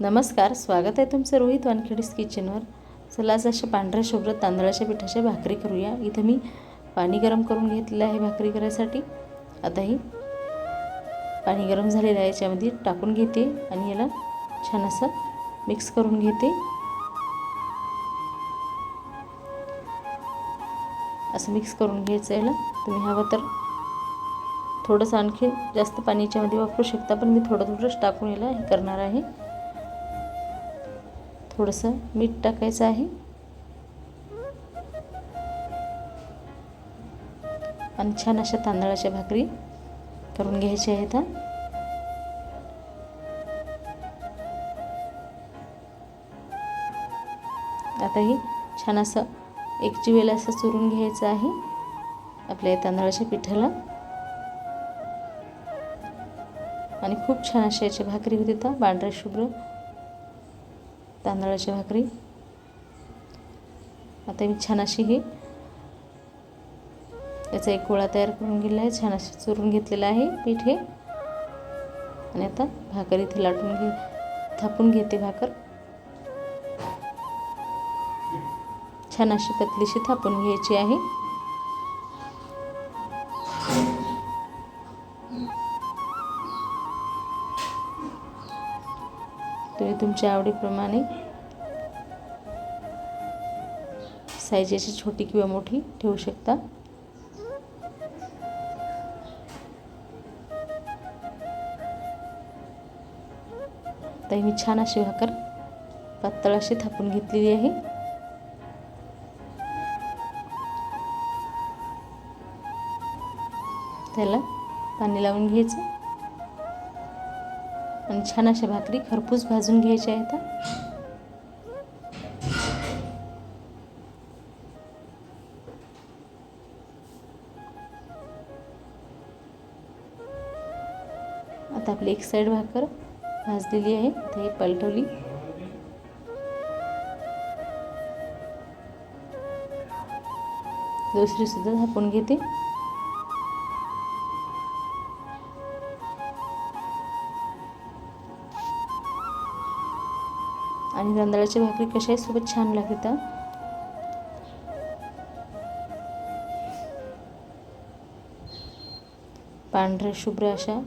नमस्कार स्वागत आहे तुमचं रोहित वानखेडीस किचनवर चला आज अशा पांढऱ्या शुभ्र तांदळाच्या पिठाच्या भाकरी करूया. इथं मी पाणी गरम करून घेतलेलं आहे भाकरी करायसाठी. आता ही पाणी गरम झालेलं आहे याच्यामध्ये टाकून घेते आणि याला छान असं मिक्स करून घेते. असं मिक्स करून घ्यायचं याला. तुम्ही हवं तर थोडंसं आणखी जास्त पाणी याच्यामध्ये वापरू शकता पण मी थोडं थोडंच टाकून याला हे करणार आहे. थोडंसं मीठ टाकायचं आहे. आणि छान अशा तांदळाच्या भाकरी करून घ्यायच्या आहेत. आता ही छान असं एक वेळेला असं चुरून घ्यायचं आहे आपल्या तांदळाच्या पिठाला. आणि खूप छान अशा याची भाकरी होती तर पांढऱ्या शुभ्र तांदळाची भाकरी. आता मी छान अशी ही याचा एक गोळा तयार करून गेला आहे छान अशी चुरून घेतलेला आहे पीठ हे. आणि आता भाकर इथे लाटून घे थापून घेते भाकर. छान अशी पतलीशी थापून घ्यायची आहे. तुम्ही तुमच्या आवडीप्रमाणे साईज अशी छोटी किंवा मोठी ठेवू शकता. तर मी छान अशी भाकर पातळ अशी थापून घेतलेली आहे. त्याला पाणी लावून घ्यायचं. आणि छान अशा भाकरी खरपूस भाजून घ्यायच्या आहेत. आता आपली एक साईड भाकर भाजलेली आहे. आता पलटवली. दुसरी सुद्धा झापून घेते. आणि तांदळाची भाकरी कशाही सोबत छान लागते पांढऱ्या शुभ्र अशा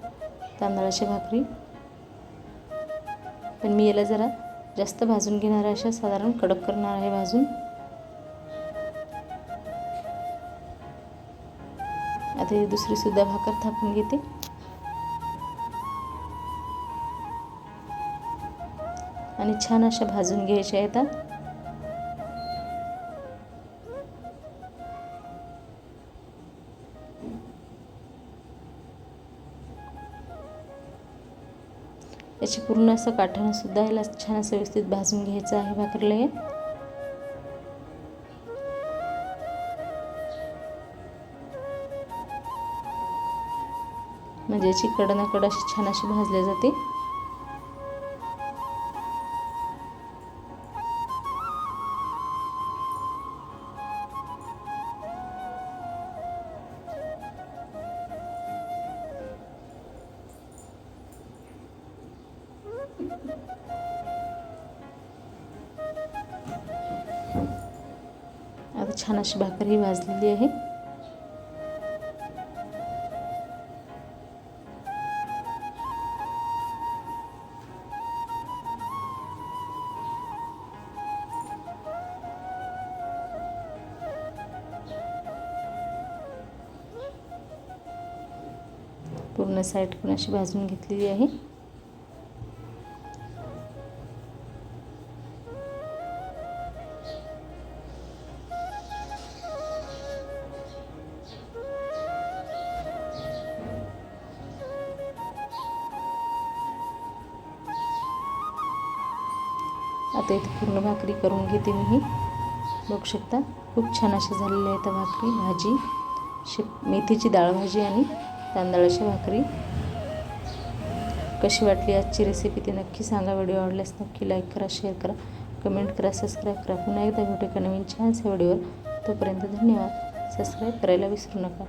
तांदळाची भाकरी. पण मी याला जरा जास्त भाजून घेणार अशा साधारण कडक करणार आहे भाजून. आता ही दुसरी सुद्धा भाकर थापून घेते. आणि छान अशा भाजून घ्यायच्या येतात याची पूर्ण असं काठानं सुद्धा याला छान असं व्यवस्थित भाजून घ्यायचं आहे भाकरीला हे. म्हणजे याची कडना कड अशी छान अशी भाजली जाते. आता छान अशी भाकरही भाजलेली आहे. पूर्ण साईडकडून पण अशी भाजून घेतलेली आहे. आता इथे पूर्ण भाकरी करून घेते मी. ही बघू शकता खूप छान अशा झालेल्या आहेत भाकरी भाजी. शे मेथीची डाळ भाजी आणि तांदळाची भाकरी. कशी वाटली आजची रेसिपी ते नक्की सांगा. व्हिडिओ आवडल्यास नक्की लाईक करा शेअर करा. कमेंट करा सबस्क्राईब करा. पुन्हा एकदा भेटू एका नवीन छानशा व्हिडिओवर. तोपर्यंत धन्यवाद. सबस्क्राईब करायला विसरू नका.